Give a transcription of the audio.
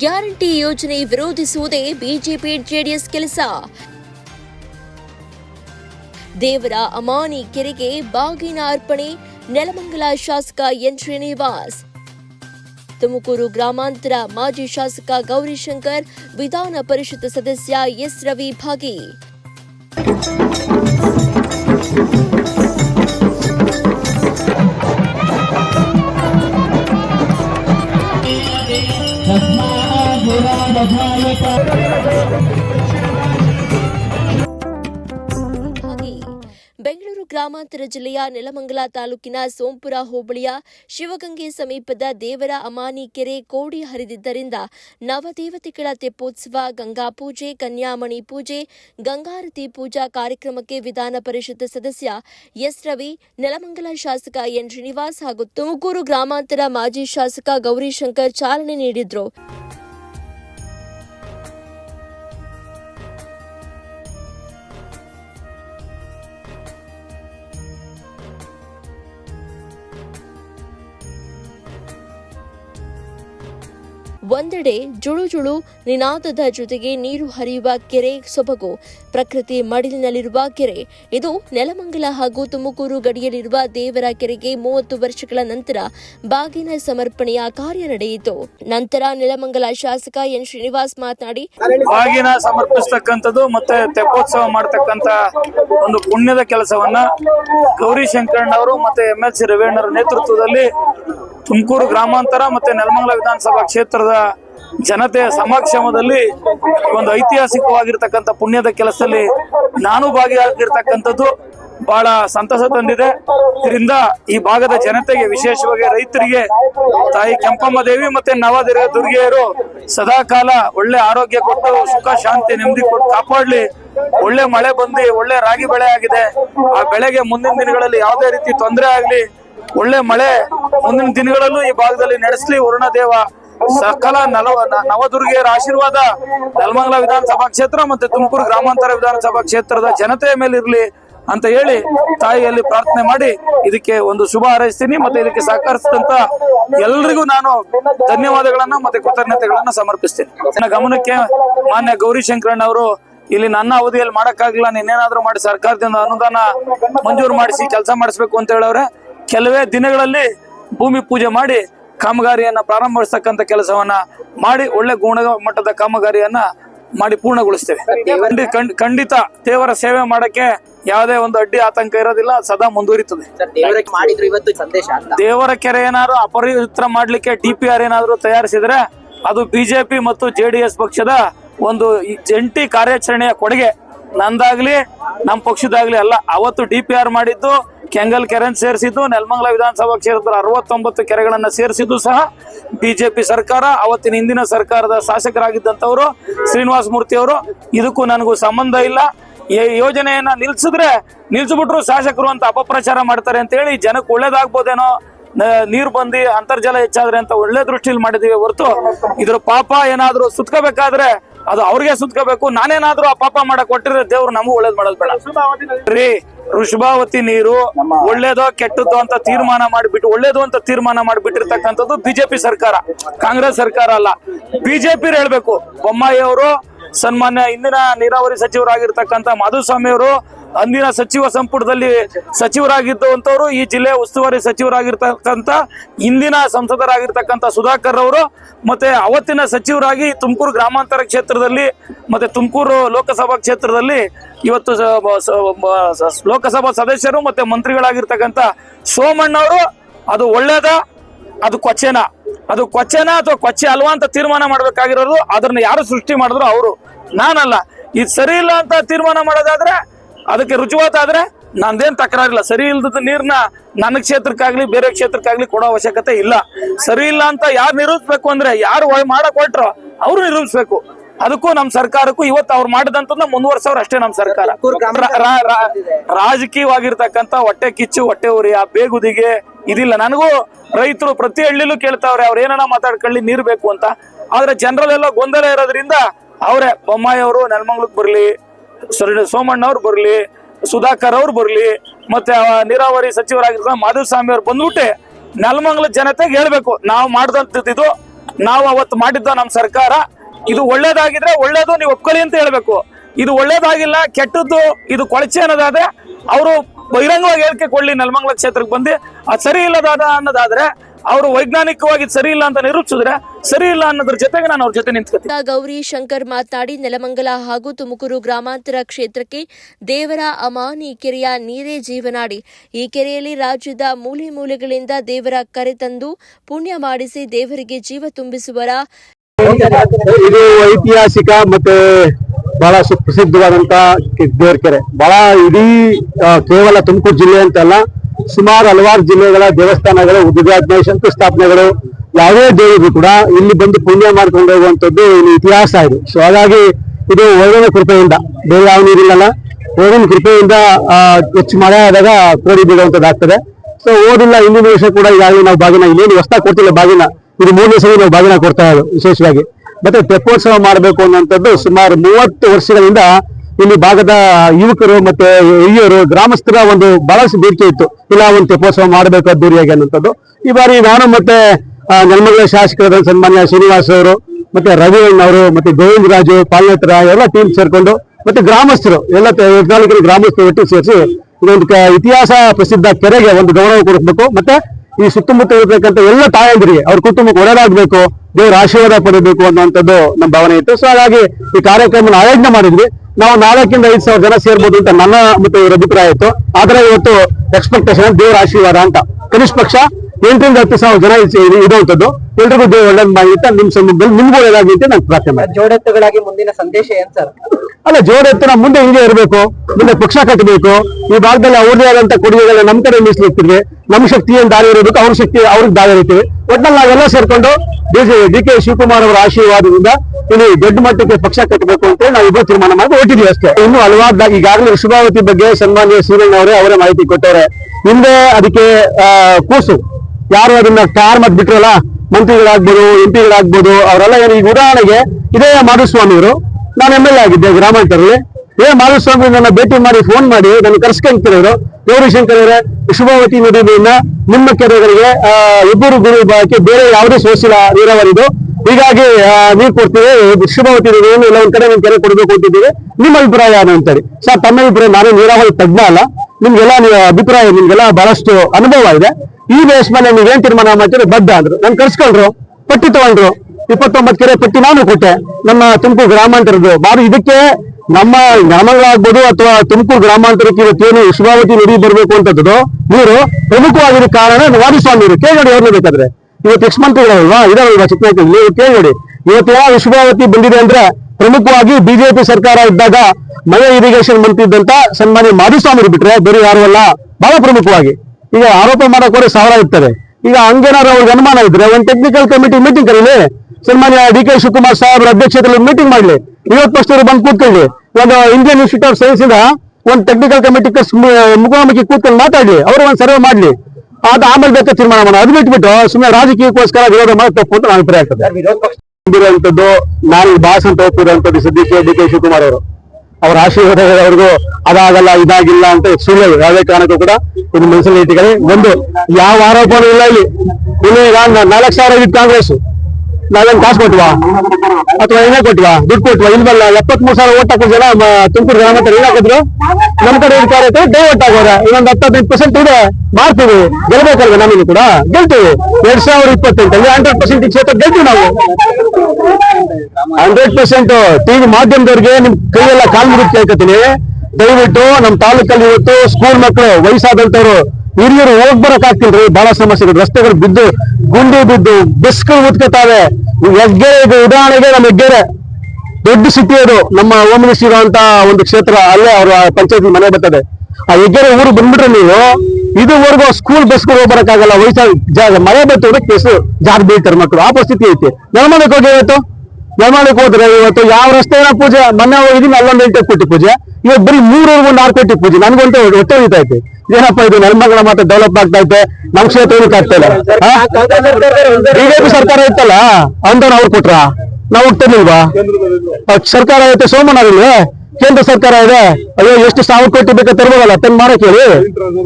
Guarantee ಯೋಜನೆ ವಿರೋಧಿಸುವುದೇ BJP JDS ಕೆಲಸ. ದೇವರ ಅಮಾನಿ ಕೆರೆಗೆ ಬಾಗಿನ ಅರ್ಪಣೆ, ನೆಲಮಂಗಲ ಶಾಸಕ ಎನ್ ಶ್ರೀನಿವಾಸ್. ತುಮಕೂರು ಗ್ರಾಮಾಂತರ ಮಾಜಿ ಶಾಸಕ ಗೌರಿಶಂಕರ್, ವಿಧಾನ ಪರಿಷತ್ ಸದಸ್ಯ ಎಸ್ ರವಿ ಭಾಗಿ. ಬೆಂಗಳೂರು ಗ್ರಾಮಾಂತರ ಜಿಲ್ಲೆಯ ನೆಲಮಂಗಲ ತಾಲೂಕಿನ ಸೋಂಪುರ ಹೋಬಳಿಯ ಶಿವಗಂಗೆ ಸಮೀಪದ ದೇವರ ಅಮಾನಿ ಕೆರೆ ಕೋಡಿ ಹರಿದಿದ್ದರಿಂದ ನವದೇವತೆಗಳ ತೆಪ್ಪೋತ್ಸವ, ಗಂಗಾ ಪೂಜೆ, ಕನ್ಯಾಮಣಿ ಪೂಜೆ, ಗಂಗಾರತಿ ಪೂಜಾ ಕಾರ್ಯಕ್ರಮಕ್ಕೆ ವಿಧಾನ ಪರಿಷತ್ ಸದಸ್ಯ ಎಸ್ ರವಿ, ನೆಲಮಂಗಲ ಶಾಸಕ ಎನ್ ಶ್ರೀನಿವಾಸ್ ಹಾಗೂ ತುಮಕೂರು ಗ್ರಾಮಾಂತರ ಮಾಜಿ ಶಾಸಕ ಗೌರಿಶಂಕರ್ ಚಾಲನೆ ನೀಡಿದ್ರು. ಒಂದೆಡೆ ಜುಳು ಜುಳು ನಿನಾದದ ಜೊತೆಗೆ ನೀರು ಹರಿಯುವ ಕೆರೆ ಸೊಬಗು. ಪ್ರಕೃತಿ ಮಡಿಲಿನಲ್ಲಿರುವ ಕೆರೆ. ಇದು ನೆಲಮಂಗಲ ಹಾಗೂ ತುಮಕೂರು ಗಡಿಯಲ್ಲಿರುವ ದೇವರ ಕೆರೆಗೆ ಮೂವತ್ತು ವರ್ಷಗಳ ನಂತರ ಬಾಗಿನ ಸಮರ್ಪಣೆಯ ಕಾರ್ಯ ನಡೆಯಿತು. ನಂತರ ನೆಲಮಂಗಲ ಶಾಸಕ ಎನ್ ಶ್ರೀನಿವಾಸ್ ಮಾತನಾಡಿ, ಬಾಗಿನ ಸಮರ್ಪಿಸ್ತಕ್ಕಂಥದ್ದು ಮತ್ತೆ ತೆಪ್ಪೋತ್ಸವ ಮಾಡತಕ್ಕಂತ ಒಂದು ಪುಣ್ಯದ ಕೆಲಸವನ್ನ ಗೌರಿ ಶಂಕರಣ್ಣವರು ಮತ್ತೆ ಎಂ ಎಲ್ ಸಿ ರವೀಣ್ಣರ ನೇತೃತ್ವದಲ್ಲಿ ತುಮಕೂರು ಗ್ರಾಮಾಂತರ ಮತ್ತೆ ನೆಲಮಂಗಲ ವಿಧಾನಸಭಾ ಕ್ಷೇತ್ರದ ಜನತೆಯ ಸಮಕ್ಷಮದಲ್ಲಿ ಒಂದು ಐತಿಹಾಸಿಕವಾಗಿರ್ತಕ್ಕಂಥ ಪುಣ್ಯದ ಕೆಲಸದಲ್ಲಿ ನಾನು ಭಾಗಿಯಾಗಿರ್ತಕ್ಕಂಥದ್ದು ಬಹಳ ಸಂತಸ ತಂದಿದೆ. ಇದರಿಂದ ಈ ಭಾಗದ ಜನತೆಗೆ, ವಿಶೇಷವಾಗಿ ರೈತರಿಗೆ, ತಾಯಿ ಕೆಂಪಮ್ಮ ದೇವಿ ಮತ್ತೆ ನವದುರ್ಗ ದುರ್ಗೆಯರು ಸದಾ ಕಾಲ ಒಳ್ಳೆ ಆರೋಗ್ಯ ಕೊಟ್ಟು, ಸುಖ, ಶಾಂತಿ, ನೆಮ್ಮದಿ ಕೊಟ್ಟು ಕಾಪಾಡಲಿ. ಒಳ್ಳೆ ಮಳೆ ಬಂದು, ಒಳ್ಳೆ ರಾಗಿ ಬೆಳೆ ಆಗಿದೆ. ಆ ಬೆಳೆಗೆ ಮುಂದಿನ ದಿನಗಳಲ್ಲಿ ಯಾವುದೇ ರೀತಿ ತೊಂದರೆ ಆಗ್ಲಿ ಒಳ್ಳೆ ಮಳೆ ಮುಂದಿನ ದಿನಗಳಲ್ಲೂ ಈ ಭಾಗದಲ್ಲಿ ನಡೆಸಲಿ ವರುಣ ದೇವ ಸಕಲ ನಲವ ನವದುರ್ಗೆಯರ ಆಶೀರ್ವಾದ ನೆಲಮಂಗಲ ವಿಧಾನಸಭಾ ಕ್ಷೇತ್ರ ಮತ್ತೆ ತುಮಕೂರು ಗ್ರಾಮಾಂತರ ವಿಧಾನಸಭಾ ಕ್ಷೇತ್ರದ ಜನತೆಯ ಮೇಲೆ ಇರಲಿ ಅಂತ ಹೇಳಿ ತಾಯಿಯಲ್ಲಿ ಪ್ರಾರ್ಥನೆ ಮಾಡಿ ಇದಕ್ಕೆ ಒಂದು ಶುಭ ಹಾರೈಸ್ತೀನಿ ಮತ್ತೆ ಇದಕ್ಕೆ ಸಹಕರಿಸಿದಂತ ಎಲ್ರಿಗೂ ನಾನು ಧನ್ಯವಾದಗಳನ್ನ ಮತ್ತೆ ಕೃತಜ್ಞತೆಗಳನ್ನ ಸಮರ್ಪಿಸ್ತೀನಿ. ನನ್ನ ಗಮನಕ್ಕೆ ಮಾನ್ಯ ಗೌರಿ ಶಂಕರಣ್ಣ ಅವರು, ಇಲ್ಲಿ ನನ್ನ ಅವಧಿಯಲ್ಲಿ ಮಾಡಕ್ಕಾಗಿಲ್ಲ ನೀನೇನಾದ್ರೂ ಮಾಡಿ ಸರ್ಕಾರದಿಂದ ಅನುದಾನ ಮಂಜೂರು ಮಾಡಿಸಿ, ಕೆಲಸ ಮಾಡಿಸ್ಬೇಕು ಅಂತ ಹೇಳವ್ರೆ. ಕೆಲವೇ ದಿನಗಳಲ್ಲಿ ಭೂಮಿ ಪೂಜೆ ಮಾಡಿ ಕಾಮಗಾರಿಯನ್ನ ಪ್ರಾರಂಭಿಸತಕ್ಕಂತ ಕೆಲಸವನ್ನ ಮಾಡಿ ಒಳ್ಳೆ ಗುಣಮಟ್ಟದ ಕಾಮಗಾರಿಯನ್ನ ಮಾಡಿ ಪೂರ್ಣಗೊಳಿಸ್ತೇವೆ. ಖಂಡಿ- ಖಂಡಿತ ದೇವರ ಸೇವೆ ಮಾಡಕ್ಕೆ ಯಾವುದೇ ಒಂದು ಅಡ್ಡಿ ಆತಂಕ ಇರೋದಿಲ್ಲ ಸದಾ ಮುಂದುವರಿತದೆ ಸರ್ ದೇವರಕ್ಕೆ ಮಾಡಿದ್ರು ಇವತ್ತು ಸಂದೇಶ ಅಂತ. ದೇವರ ಕೆರೆ ಏನಾದ್ರು ಅಪವಿತ್ರ ಮಾಡ್ಲಿಕ್ಕೆ ಡಿ ಪಿ ಆರ್ ಏನಾದ್ರು ತಯಾರಿಸಿದ್ರೆ ಅದು ಬಿಜೆಪಿ ಮತ್ತು ಜೆ ಡಿ ಎಸ್ ಪಕ್ಷದ ಒಂದು ಜಂಟಿ ಕಾರ್ಯಾಚರಣೆಯ ಕೊಡುಗೆ. ನಂದಾಗ್ಲಿ ನಮ್ಮ ಪಕ್ಷದಾಗ್ಲಿ ಅಲ್ಲ ಅವತ್ತು ಡಿ ಪಿ ಆರ್ ಮಾಡಿದ್ದು ಕೆಂಗಲ್ ಕೆರೆ ಸೇರಿಸಿದ್ದು, ನೆಲಮಂಗಲ ವಿಧಾನಸಭಾ ಕ್ಷೇತ್ರದ ಅರವತ್ತೊಂಬತ್ತು ಕೆರೆಗಳನ್ನು ಸೇರಿಸಿದ್ದು ಸಹ ಬಿಜೆಪಿ ಸರ್ಕಾರ. ಅವತ್ತಿನ ಹಿಂದಿನ ಸರ್ಕಾರದ ಶಾಸಕರಾಗಿದ್ದಂಥವರು ಶ್ರೀನಿವಾಸ ಮೂರ್ತಿ ಅವರು. ಇದಕ್ಕೂ ನನಗೂ ಸಂಬಂಧ ಇಲ್ಲ. ಯೋಜನೆಯನ್ನ ನಿಲ್ಸಿದ್ರೆ ನಿಲ್ಸ್ಬಿಟ್ರು ಶಾಸಕರು ಅಂತ ಅಪಪ್ರಚಾರ ಮಾಡ್ತಾರೆ ಅಂತ ಹೇಳಿ ಜನಕ್ಕೆ ಒಳ್ಳೇದಾಗ್ಬೋದೇನೋ ನೀರು ಬಂದು ಅಂತರ್ಜಲ ಹೆಚ್ಚಾದ್ರೆ ಅಂತ ಒಳ್ಳೆ ದೃಷ್ಟಿಯಲ್ಲಿ ಮಾಡಿದೀವಿ ಹೊರತು. ಇದ್ರ ಪಾಪ ಏನಾದ್ರೂ ಸುತ್ಕೋಬೇಕಾದ್ರೆ ಅದು ಅವ್ರಿಗೆ ಸುತ್ಕೋಬೇಕು. ನಾನೇನಾದ್ರೂ ಆ ಪಾಪ ಮಾಡಕ್ ಕೊಟ್ಟಿದ್ರೆ ದೇವ್ರು ನಮಗೂ ಒಳ್ಳೇದ್ ಮಾಡೋದ್ ಬೇಡ. ರೀ ವೃಷಭಾವತಿ ನೀರು ಒಳ್ಳೇದೋ ಕೆಟ್ಟದ್ದು ಅಂತ ತೀರ್ಮಾನ ಮಾಡಿಬಿಟ್ಟು, ಒಳ್ಳೇದು ಅಂತ ತೀರ್ಮಾನ ಮಾಡಿಬಿಟ್ಟಿರ್ತಕ್ಕಂಥದ್ದು ಬಿಜೆಪಿ ಸರ್ಕಾರ. ಕಾಂಗ್ರೆಸ್ ಸರ್ಕಾರ ಅಲ್ಲ. ಬಿಜೆಪಿ ಹೇಳ್ಬೇಕು ಬೊಮ್ಮಾಯಿ ಅವರು ಸನ್ಮಾನ್ಯ ಇಂದಿನ ನೀರಾವರಿ ಸಚಿವರಾಗಿರ್ತಕ್ಕಂಥ ಮಾಧುಸ್ವಾಮಿ ಅವರು ಅಂದಿನ ಸಚಿವ ಸಂಪುಟದಲ್ಲಿ ಸಚಿವರಾಗಿದ್ದಂಥವ್ರು ಈ ಜಿಲ್ಲೆಯ ಉಸ್ತುವಾರಿ ಸಚಿವರಾಗಿರ್ತಕ್ಕಂಥ, ಇಂದಿನ ಸಂಸದರಾಗಿರ್ತಕ್ಕಂಥ ಸುಧಾಕರ್ ಅವರು ಮತ್ತೆ ಅವತ್ತಿನ ಸಚಿವರಾಗಿ ತುಮಕೂರು ಗ್ರಾಮಾಂತರ ಕ್ಷೇತ್ರದಲ್ಲಿ, ಮತ್ತೆ ತುಮಕೂರು ಲೋಕಸಭಾ ಕ್ಷೇತ್ರದಲ್ಲಿ ಇವತ್ತು ಲೋಕಸಭಾ ಸದಸ್ಯರು ಮತ್ತೆ ಮಂತ್ರಿಗಳಾಗಿರ್ತಕ್ಕಂಥ ಸೋಮಣ್ಣವರು ಅದು ಒಳ್ಳೇದ, ಅದು ಕೊಚ್ಚೆನ ಅದು ಕೊಚ್ಚೆನ ಅಥವಾ ಕೊಚ್ಚೆ ಅಲ್ವಾ ಅಂತ ತೀರ್ಮಾನ ಮಾಡ್ಬೇಕಾಗಿರೋದು ಅದನ್ನ ಯಾರು ಸೃಷ್ಟಿ ಮಾಡಿದ್ರು ಅವರು. ನಾನಲ್ಲ. ಇದು ಸರಿ ಇಲ್ಲ ಅಂತ ತೀರ್ಮಾನ ಮಾಡೋದಾದ್ರೆ ಅದಕ್ಕೆ ರುಜುವಾತ್ ಆದ್ರೆ ನಂದೇನ್ ತಕರಾರಿಲ್ಲ. ಸರಿ ಇಲ್ದದ ನೀರ್ನ ನನ್ನ ಕ್ಷೇತ್ರಕ್ಕಾಗ್ಲಿ ಬೇರೆ ಕ್ಷೇತ್ರಕ್ಕಾಗ್ಲಿ ಕೊಡೋ ಅವಶ್ಯಕತೆ ಇಲ್ಲ. ಸರಿ ಇಲ್ಲ ಅಂತ ಯಾರು ನಿರೂಪಿಸ್ಬೇಕು ಅಂದ್ರೆ ಯಾರು ಮಾಡಕ್ ಹೊಟ್ರೋ ಅವ್ರು ನಿರೂಪಿಸ್ಬೇಕು. ಅದಕ್ಕೂ ನಮ್ ಸರ್ಕಾರಕ್ಕೂ ಇವತ್ತು ಅವ್ರು ಮಾಡಿದಂತ ಮುಂದುವರ್ಸವ್ರ ಅಷ್ಟೇ ನಮ್ ಸರ್ಕಾರ. ರಾಜಕೀಯವಾಗಿರ್ತಕ್ಕಂತ ಹೊಟ್ಟೆ ಕಿಚ್ಚು ಹೊಟ್ಟೆ ಉರಿ ಆ ಬೇಗುದಿಗೆ ಇದಿಲ್ಲ. ನನಗೂ ರೈತರು ಪ್ರತಿ ಹಳ್ಳಿಲೂ ಕೇಳ್ತಾವ್ರೆ ಅವ್ರ ಏನಾರ ಮಾತಾಡ್ಕೊಳ್ಳಿ ನೀರ್ ಬೇಕು ಅಂತ. ಆದ್ರೆ ಜನರಲ್ ಎಲ್ಲ ಗೊಂದಲ ಇರೋದ್ರಿಂದ ಅವರೇ ಬೊಮ್ಮಾಯಿ ಅವರು ನೆಲಮಂಗ್ಲಕ್ ಬರ್ಲಿ ಸೋಮಣ್ಣ ಅವ್ರು ಬರ್ಲಿ, ಸುಧಾಕರ್ ಅವ್ರು ಬರ್ಲಿ, ಮತ್ತೆ ನೀರಾವರಿ ಸಚಿವರಾಗಿರ್ತ ಮಾಧುಸ್ವಾಮಿ ಅವ್ರು ಬಂದ್ಬಿಟ್ಟೆ, ನೆಲಮಂಗಲ ಜನತೆಗೆ ಹೇಳ್ಬೇಕು, ನಾವು ಮಾಡ್ದಂತದ್ದು ನಾವು ಅವತ್ತು ಮಾಡಿದ್ದ ನಮ್ಮ ಸರ್ಕಾರ, ಇದು ಒಳ್ಳೇದಾಗಿದ್ರೆ ಒಳ್ಳೇದು ನೀವು ಒಪ್ಕೊಳ್ಳಿ ಅಂತ ಹೇಳ್ಬೇಕು. ಇದು ಒಳ್ಳೇದಾಗಿಲ್ಲ, ಕೆಟ್ಟದ್ದು, ಇದು ಕೊಳಚೆ ಅನ್ನೋದಾದ್ರೆ, ಅವರು ಬಹಿರಂಗವಾಗಿ ಹೇಳಿಕೆ ಕೊಡ್ಲಿ, ನೆಲಮಂಗಲ ಕ್ಷೇತ್ರಕ್ಕೆ ಬಂದು, ಅದು ಸರಿ ಇಲ್ಲದಾದ ಅನ್ನೋದಾದ್ರೆ ಅವರು ವೈಜ್ಞಾನಿಕವಾಗಿ ಸರಿ ಇಲ್ಲ ಅಂತ ನಿರೂಪಿಸಿದ್ರೆ ಸರಿ ಇಲ್ಲ ಅನ್ನೋದ್ರ ಜೊತೆಗೆ ನಾನು ಅವ್ರ ಜೊತೆ ನಿಂತ್ಕೊತೀನಿ. ಗೌರಿ ಶಂಕರ್ ಮಾತನಾಡಿ ನೆಲಮಂಗಲ ಹಾಗೂ ತುಮಕೂರು ಗ್ರಾಮಾಂತರ ಕ್ಷೇತ್ರಕ್ಕೆ ದೇವರ ಅಮಾನಿ ಕೆರೆಯ ನೀರೇ ಜೀವನಾಡಿ. ಈ ಕೆರೆಯಲ್ಲಿ ರಾಜ್ಯದ ಮೂಲೆ ಮೂಲೆಗಳಿಂದ ದೇವರ ಕರೆ ತಂದು ಪುಣ್ಯ ಮಾಡಿಸಿ ದೇವರಿಗೆ ಜೀವ ತುಂಬಿಸುವರ ಇದು ಐತಿಹಾಸಿಕ ಮತ್ತೆ ಬಹಳ ಸುಪ್ರಸಿದ್ಧವಾದಂತ ದೇವರ ಕೆರೆ. ಬಹಳ ಇಡೀ ಕೇವಲ ತುಮಕೂರು ಜಿಲ್ಲೆ ಅಂತಲ್ಲ ಸುಮಾರು ಹಲವಾರು ಜಿಲ್ಲೆಗಳ ದೇವಸ್ಥಾನಗಳು ಉದ್ಘಾಟನೆ ಶಂಕುಸ್ಥಾಪನೆಗಳು, ಯಾವುದೇ ದೇವರು ಕೂಡ ಇಲ್ಲಿ ಬಂದು ಪುಣ್ಯ ಮಾಡ್ಕೊಂಡು ಹೋಗುವಂಥದ್ದು ಇಲ್ಲಿ ಇತಿಹಾಸ ಇದು. ಸೊ ಹಾಗಾಗಿ ಇದು ಒಳ್ಳೆಯ ಕೃಪೆಯಿಂದ, ಬೇರೆ ಯಾವ ನೀರಿಲ್ಲಲ್ಲ ಕೃಪೆಯಿಂದ ಹೆಚ್ಚು ಮಳೆ ಆದಾಗ ಕೋಡಿ ಬೀಳುವಂಥದ್ದಾಗ್ತದೆ ಸೊ ಓದಿಲ್ಲ, ಹಿಂದಿನ ವರ್ಷ ಕೂಡ ಈಗಾಗಲೇ ನಾವು ಬಾಗಿನ ಏನು ವ್ಯವಸ್ಥೆ ಕೊಡ್ತಿಲ್ಲ ಬಾಗಿನ, ಇದು ಮೂರನೇ ಸಲ ನಾವು ಬಾಗಿನ ಕೊಡ್ತಾ ಇರೋದು ವಿಶೇಷವಾಗಿ. ಮತ್ತೆ ತೆಪ್ಪೋತ್ಸವ ಮಾಡಬೇಕು ಅನ್ನುವಂಥದ್ದು ಸುಮಾರು ಮೂವತ್ತು ವರ್ಷಗಳಿಂದ ಇಲ್ಲಿ ಭಾಗದ ಯುವಕರು ಮತ್ತೆ ಹಿರಿಯರು, ಗ್ರಾಮಸ್ಥರ ಒಂದು ಬಹಳಷ್ಟು ಬೇಡಿಕೆ ಇತ್ತು. ಇಲ್ಲ, ಒಂದು ತೆಪ್ಪೋತ್ಸವ ಮಾಡಬೇಕು ಅದ್ದೂರಿಯಾಗಿ ಅನ್ನೋಂಥದ್ದು ಈ ಬಾರಿ ನಾನು ಮತ್ತೆ ನೆಲಮಂಗಲ ಶಾಸಕರಾದ ಸನ್ಮಾನ್ಯ ಶ್ರೀನಿವಾಸ್ ಅವರು, ಮತ್ತೆ ರವಿಣ್ಣ ಅವರು, ಮತ್ತೆ ಗೋವಿಂದ ರಾಜು ಎಲ್ಲ ಟೀಮ್ ಸೇರ್ಕೊಂಡು, ಮತ್ತೆ ಗ್ರಾಮಸ್ಥರು, ಎಲ್ಲ ತಾಲೂಕಿನ ಗ್ರಾಮಸ್ಥರು ಒಟ್ಟಿಗೆ ಸೇರಿಸಿ, ಇದೊಂದು ಇತಿಹಾಸ ಪ್ರಸಿದ್ಧ ಕೆರೆಗೆ ಒಂದು ಗೌರವ ಕೊಡಬೇಕು. ಮತ್ತೆ ಈ ಸುತ್ತಮುತ್ತ ಇರತಕ್ಕಂಥ ಎಲ್ಲ ತಾಯಂದಿರಿಗೆ, ಅವ್ರ ಕುಟುಂಬಕ್ಕೆ ಒಳ್ಳೆದಾಗಬೇಕು ದೇವರ ಆಶೀರ್ವಾದ ಪಡೆಯಬೇಕು ಅನ್ನುವಂಥದ್ದು ನಮ್ಮ ಭಾವನೆ ಇತ್ತು. ಸೊ ಹಾಗಾಗಿ ಈ ಕಾರ್ಯಕ್ರಮ ಆಯೋಜನೆ ಮಾಡಿದ್ವಿ. ನಾವು ನಾಲ್ಕಿಂದ ಐದು ಸಾವಿರ ಜನ ಸೇರ್ಬೋದು ಅಂತ ನನ್ನ ಮತ್ತೆ ಇವರ ಅಭಿಪ್ರಾಯ ಇತ್ತು. ಆದ್ರೆ ಇವತ್ತು ಎಕ್ಸ್ಪೆಕ್ಟೇಷನ್ ದೇವರ ಆಶೀರ್ವಾದ ಅಂತ. ಕನಿಷ್ಠ ಪಕ್ಷ ಎಂಟರಿಂದ ಹತ್ತು ಸಾವಿರ ಜನ ಇರುವಂತದ್ದು ಎಲ್ರಿಗೂ ದೇವರು ಒಳ್ಳೇದ್ ಮಾಡಿ ಅಂತ ನಿಮ್ ಸಂದರ್ಭದಲ್ಲಿ ನಿಮ್ಗೂ ಒಳ್ಳೇದಾಗಿ ಅಂತ ನಾನು ಪ್ರಾರ್ಥನೆ ಜೋಡೆತ್ತುಗಳಾಗಿ ಮುಂದಿನ ಸಂದೇಶ ಏನ್ ಸರ್? ಅಲ್ಲ ಜೋಡೆತ್ತಿನ ಮುಂದೆ ಹಿಂಗೆ ಇರಬೇಕು, ಮುಂದೆ ಪಕ್ಷ ಕಟ್ಟಬೇಕು ಈ ಭಾಗದಲ್ಲಿ ಅವ್ರದೇ ಆದಂತ ಕೊಡುಗೆಗಳನ್ನ ನಮ್ ಕಡೆ ಮೀಸಲಿರ್ತೀವಿ ನಮ್ ಶಕ್ತಿ ಏನ್ ದಾರಿ ಇರಬೇಕು, ಅವ್ರ ಶಕ್ತಿ, ಅವ್ರಿಗೆ ದಾರಿ ಇರ್ತೀವಿ. ಒಟ್ನಲ್ಲಿ ನಾವೆಲ್ಲ ಸೇರ್ಕೊಂಡು ಡಿ ಕೆ ಶಿವಕುಮಾರ್ ಅವರ ಆಶೀರ್ವಾದದಿಂದ ಇಲ್ಲಿ ದೊಡ್ಡ ಮಟ್ಟಕ್ಕೆ ಪಕ್ಷ ಕಟ್ಟಬೇಕು ಅಂತ ನಾವು ಇಬ್ಬರು ತೀರ್ಮಾನ ಮಾಡಿ ಹೊಟ್ಟಿದ್ವಿ ಅಷ್ಟೇ. ಇನ್ನು ಹಲವಾರು ಈಗಾಗಲೇ ವೃಷಭಾವತಿ ಬಗ್ಗೆ ಸನ್ಮಾನ್ಯ ಸೂರಣ್ಣ ಅವರೇ ಅವರೇ ಮಾಹಿತಿ ಕೊಟ್ಟವ್ರೆ. ಹಿಂದೆ ಅದಕ್ಕೆ ಕೂಸು. ಯಾರು ಅದನ್ನ ಕಾರ್ ಮತ್ ಬಿಟ್ರಲ್ಲ, ಮಂತ್ರಿಗಳಾಗ್ಬೋದು, ಎಂ ಪಿಗಳಾಗ್ಬೋದು, ಅವರೆಲ್ಲ ಏನು, ಈಗ ಉದಾಹರಣೆಗೆ ಇದೇ ಮಾಧುಸ್ವಾಮಿ ಅವರು ನಾನು ಎಂ ಎಲ್ ಎ ಆಗಿದ್ದೆ ಗ್ರಾಮಾಂತರಲ್ಲಿ ಏ, ಮಾಧುಸ್ವಾಮಿ ನನ್ನ ಭೇಟಿ ಮಾಡಿ ಫೋನ್ ಮಾಡಿ ನನ್ನ ಕರ್ಸ್ಕೊಂತಿರೋರು ಗೌರಿಶಂಕರ್ ಅವರೇ, ಶುಭಾವತಿ ನದಿಯಿಂದ ನಿಮ್ಮ ಕೆರೆಗಳಿಗೆ ಇಬ್ಬರು ಗುರು ಬಾಕಿ, ಬೇರೆ ಯಾವುದೇ ಸೋಸಿಲ್ಲ, ನೀರಾವರಿದು. ಹೀಗಾಗಿ ನೀರು ಕೊಡ್ತೀವಿ ಶುಭಾವತಿ ನದಿಯನ್ನು ಇಲ್ಲ ಒಂದ್ ಕಡೆ ನಿಮ್ ಕೆರೆ ಕೊಡಬೇಕು ಅಂತಿದ್ದೀವಿ ನಿಮ್ಮ ಅಭಿಪ್ರಾಯ ಏನು ಅಂತೇಳಿ ಸರ್, ತಮ್ಮ ಅಭಿಪ್ರಾಯ, ನಾನು ನೀರಾವರಿ ತಜ್ಞ ಅಲ್ಲ. ನಿಮ್ಗೆಲ್ಲ ಅಭಿಪ್ರಾಯ, ನಿಮ್ಗೆಲ್ಲ ಬಹಳಷ್ಟು ಅನುಭವ ಇದೆ. ಈ ಬೇಸ್ ಮೇಲೆ ನೀವೇನ್ ತೀರ್ಮಾನ ಮಾಡ್ತೀರಿ? ಬದ್ಧ ಅಂದ್ರು. ನಾನು ಕರ್ಸ್ಕೊಂಡ್ರು ಪಟ್ಟಿ ತಗೊಂಡ್ರು. ಇಪ್ಪತ್ತೊಂಬತ್ತು ಕೆರೆ ಪಟ್ಟಿ ನಾನು ಕೊಟ್ಟೆ. ನಮ್ಮ ತುಮಕೂರು ಗ್ರಾಮಾಂತರದ್ದು. ಬಾರಿ ಇದಕ್ಕೆ ನಮ್ಮ ಗ್ರಾಮಗಳಾಗ್ಬೋದು ಅಥವಾ ತುಮಕೂರು ಗ್ರಾಮಾಂತರಕ್ಕೆ ಇವತ್ತೇನು ಶುಭಾವತಿ ನದಿ ಬರಬೇಕು ಅಂತದ್ದು ನೀರು ಪ್ರಮುಖವಾಗಿರೋ ಕಾರಣ ವಾದಿಸ್ವಾಮಿ ಇವರು ಕೇಳಿ ನೋಡಿ ಬೇಕಾದ್ರೆ. ಇವತ್ತು ಎಕ್ಸ್ ಮಂತ್ರಿಗಳಲ್ವಾ ಇದಾವಲ್ವಾ ನೀವು ಕೇಳಿ ನೋಡಿ ಇವತ್ತು ಯಾವ ವಿಶ್ವಾವತಿ ಬಂದಿದೆ ಅಂದ್ರೆ ಪ್ರಮುಖವಾಗಿ ಬಿಜೆಪಿ ಸರ್ಕಾರ ಇದ್ದಾಗ ಮಳೆ ಇರಿಗೇಷನ್ ಮಂತ್ರಿ ಇದ್ದಂತ ಸನ್ಮಾನ್ಯ ಮಾಧುಸ್ವಾಮಿ ಬಿಟ್ರೆ ಬೇರೆ ಯಾರು ಅಲ್ಲ. ಬಹಳ ಪ್ರಮುಖವಾಗಿ. ಈಗ ಆರೋಪ ಮಾಡಕ್ ಸಾವಿರ ಇರ್ತಾರೆ ಈಗ ಹಂಗೇನಾದ್ರು ಅವ್ರಿಗೆ ಅನುಮಾನ ಇದ್ರೆ ಒಂದು ಟೆಕ್ನಿಕಲ್ ಕಮಿಟಿ ಮೀಟಿಂಗ್ ಕರೀಲಿ. ಸನ್ಮಾನ್ಯ ಡಿ ಕೆ ಶಿವಕುಮಾರ್ ಸಾಹೇಬ್ರ ಅಧ್ಯಕ್ಷತೆಯಲ್ಲಿ ಮೀಟಿಂಗ್ ಮಾಡಲಿ. ಇವತ್ತು ಅವರು ಬಂದು ಕೂತ್ಕೊಳ್ಳಿ. ಒಂದು ಇಂಡಿಯನ್ ಇನ್ಸ್ಟಿಟ್ಯೂಟ್ ಆಫ್ ಸೈನ್ಸ್ ಇಂದ ಒಂದು ಟೆಕ್ನಿಕಲ್ ಕಮಿಟಿ ಮುಖಾಮುಖಿ ಕೂತ್ಕೊಂಡು ಮಾತಾಡಿ ಅವರು ಒಂದು ಸರ್ವೆ ಮಾಡ್ಲಿ. ಅದು ಆಮೇಲೆ ಬೇಕಾದ ತೀರ್ಮಾನ ಮಾಡೋಣ. ಅದು ಬಿಟ್ಬಿಟ್ಟು ಸುಮ್ಮನೆ ರಾಜಕೀಯಕ್ಕೋಸ್ಕರ ವಿರೋಧ ಮಾಡೋದು ತಪ್ಪು ಅಂತ ನಾನು ಅಭಿಪ್ರಾಯ ಆಗ್ತದೆ. ನಾನು ಭಾಷಣ ಅಂತ ಹೋಗ್ತಿರುವಂತದ್ದು ಸದ್ಯಕ್ಕೆ ಡಿ ಕೆ ಶಿವಕುಮಾರ್ ಅವರು. ಅವರ ಆಶೀರ್ವಾದ ಅವ್ರಿಗೂ ಅದಾಗಲ್ಲ, ಇದಾಗಿಲ್ಲ ಅಂತ ಸುಳ್ಳು ಯಾವುದೇ ಕಾರಣಕ್ಕೂ ಕೂಡ ಇದು ಮನಸ್ಸಲ್ಲಿ ಇಟ್ಟಿದ್ದಾರೆ. ಒಂದು ಯಾವ ಆರೋಪನೂ ಇಲ್ಲ ಇಲ್ಲಿ. ಇಲ್ಲಿ ನಾಲ್ಕು ಸಾವಿರ ಇತ್ತು ಕಾಂಗ್ರೆಸ್ ನಾವೇನ್ ಕಾಸು ಕೊಟ್ವಾ? ಅಥವಾ ಏನೇ ಕೊಟ್ವಾ? ದುಡ್ಡು ಕೊಟ್ವಾ? ಇಲ್ವಲ್ಲ, ಎಪ್ಪತ್ಮೂರು ಸಾವಿರ ಓಟ್ ಹಾಕೋ ಜನ ತುಮಕೂರು ತುಮಕೂರು ಗ್ರಾಮಾಂತರ ಏನ್ ಹಾಕಿದ್ರು? ನಮ್ ಕಡೆ ಇರ್ತಾರೆ ಡೇ ಓಟ್ ಆಗೋರೆ ಇನ್ನೊಂದು ಹತ್ತೈದು ಪರ್ಸೆಂಟ್ ಇದೆ. ಮಾಡ್ತೀವಿ ಗೆಲ್ಬೇಕಲ್ವ ನಮಗೆ ಕೂಡ? ಗೆಲ್ತೀವಿ. ಎರಡ್ ಸಾವಿರ ಇಪ್ಪತ್ತೆಂಟಲ್ಲಿ ಹಂಡ್ರೆಡ್ ಪರ್ಸೆಂಟ್ ಕ್ಷೇತ್ರ ಗೆಲ್ತೀವಿ ನಾವು. ಹಂಡ್ರೆಡ್ ಪರ್ಸೆಂಟ್ ಟಿವಿ ಮಾಧ್ಯಮದವ್ರಿಗೆ ನಿಮ್ ಕೈಯೆಲ್ಲ ಕಾಲ್ ಮುಗಿದ್ ಕೇಳ್ಕೊತೀನಿ. ದಯವಿಟ್ಟು ನಮ್ ತಾಲೂಕಲ್ಲಿ ಇವತ್ತು ಸ್ಕೂಲ್ ಮಕ್ಕಳು ವಯಸ್ಸಾದಂತವ್ರು ಹಿರಿಯರು ಹೋಗ್ ಬರಕ್ ಆಗ್ತಿಲ್ರಿ, ಬಹಳ ಸಮಸ್ಯೆಗಳು. ರಸ್ತೆಗಳು ಬಿದ್ದು, ಗುಂಡಿ ಬಿದ್ದು ಬಸ್ಗಳು ಉತ್ಕೋತಾವೆ ಹೆಗ್ಗೆರೆ ಇದು ಉದಾಹರಣೆಗೆ ನಮ್ಮ ಹೆಗ್ಗೆರೆ. ದೊಡ್ಡ ಸಿಟಿ ಅದು. ನಮ್ಮ ಹೋಮ್ ಮಿನಿಸ್ಟರ್ ಒಂದು ಕ್ಷೇತ್ರ, ಅಲ್ಲೇ ಅವ್ರ ಪಂಚಾಯತ್ ಮನೆ ಬರ್ತದೆ. ಆ ಹೆಗ್ಗೆರೆ ಊರು ಬಂದ್ಬಿಟ್ರೆ ನೀವು, ಇದುವರೆಗೂ ಸ್ಕೂಲ್ ಬಸ್ಗಳು ಹೋಗ್ಬರಕ್ಕಾಗಲ್ಲ ವಯಸ್ಸಾಗಿ ಜಾಗ, ಮಳೆ ಬರ್ತದೆ ಕೇಸು ಜಾರ್ ಬೀಳ್ತಾರೆ ಮಕ್ಕಳು ಆ ಪರಿಸ್ಥಿತಿ ಐತಿ. ನೆಲಮಲಕ್ಕೆ ಹೋಗಿ ಇವತ್ತು? ನೆಲಮಲಕ್ಕೆ ಹೋದ್ರೆ ಇವತ್ತು ಯಾವ ರಸ್ತೆನ ಪೂಜೆ? ಮೊನ್ನೆ ಹೋಗಿದ್ದೀನಿ, ಅಲ್ಲೊಂದು ಎಂಟು ಕೋಟಿ ಪೂಜೆ. ಇವತ್ತು ಬರೀ ಮೂರವರೆಗೂ ಆರು ಕೋಟಿ ಪೂಜೆ. ನನ್ಗಂತೂ ಹೊಟ್ಟೆ ಹೊಡಿತಾ ಐತೆ. ಏನಪ್ಪ ಇದು ನೆಲಮಂಗಲ ಮಾತ್ರ ಡೆವಲಪ್ ಆಗ್ತಾ ಐತೆ? ನಮ್ ಕ್ಷೇತ್ರ ಏನಕ್ಕೆ ಆಗ್ತಾ ಇಲ್ಲ? ಬಿಜೆಪಿ ಸರ್ಕಾರ ಇತ್ತಲ್ಲ ಅಂದ್ರೆ ಅವ್ರು ಕೊಟ್ರ? ನಾವು ಹುಟ್ಟಿಲ್ವಾ ಅಹ್ ಸರ್ಕಾರ ಐತೆ ಸೋಮನಾರಿಲ್ವೇ ಕೇಂದ್ರ ಸರ್ಕಾರ ಇದೆ? ಅಯ್ಯೋ ಎಷ್ಟು ಸಾವಿರ ಕೋಟಿ ಬೇಕಾ ತರ್ಬೋದಲ್ಲ? ತಂದ್ ಮಾಡಕ್ ಹೇಳಿ.